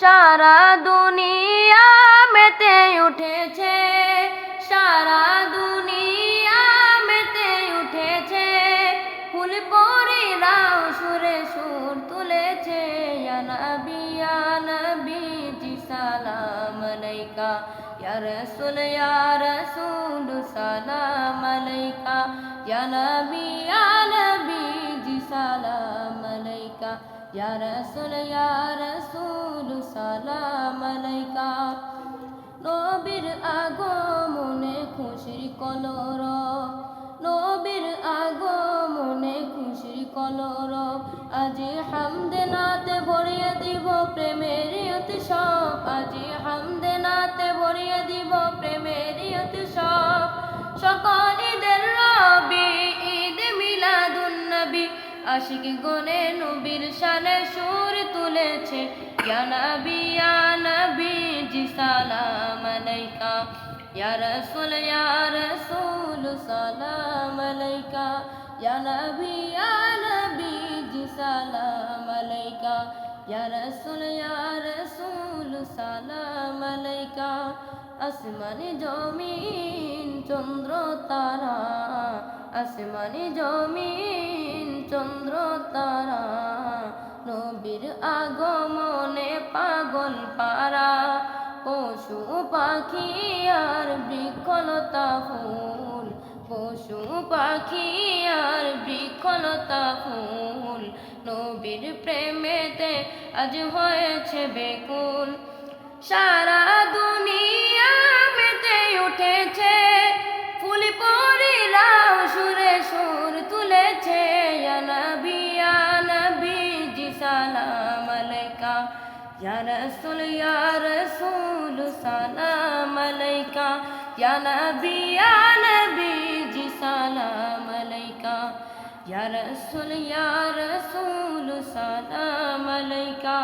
সারা দুনিয়া মেতে উঠেছে, সারা দুনিয়া মেতে উঠেছে। ফুল পরিরাও সুরে সুর তুলেছে, ইয়া নবী জি সালাম আলাইকা। ইয়া রাসূল ইয়া রাসূল, সালাম আলাইকা। ইয়া নবী নবী, জি সালাম আলাইকা। ইয়া রাসূল ইয়া রাসূল আলাইকা নবীর আগমনে খুশির কলর নবীর আগমনে খুশির কলর হামদে নাতে ভরিয়ে দিব প্রেমের আজি হামদে নাতে ভরিয়ে দিব প্রেমের উৎসব সকল ঈদের রবি, ঈদ আশিক গনে নবীর শানে সুর তুলেছে ইয়া নবী ইয়া নবী জি সালাম আলাইকা ইয়া রাসূল ইয়া রাসূল সালাম আলাইকা ইয়া নবী ইয়া নবী জি সালাম আলাইকা ইয়া রাসূল ইয়া রাসূল সালাম আলাইকা আসমানি জমিন চন্দ্র তারা আসমানি জমিন চন্দ্র নবীর আগমনে পাগল পারা, পশু পাখি আর বৃক্ষলতা ফুল, পশু পাখি আর বৃক্ষলতা ফুল, নবীর প্রেমেতে আজ হয়েছে বেকুল। সারা রাসূল রাসূল সালাম আলাইকা ইয়া নবী ইয়া নবী জি সালাম আলাইকা ইয়া রাসূল ইয়া রাসূল সালাম আলাইকা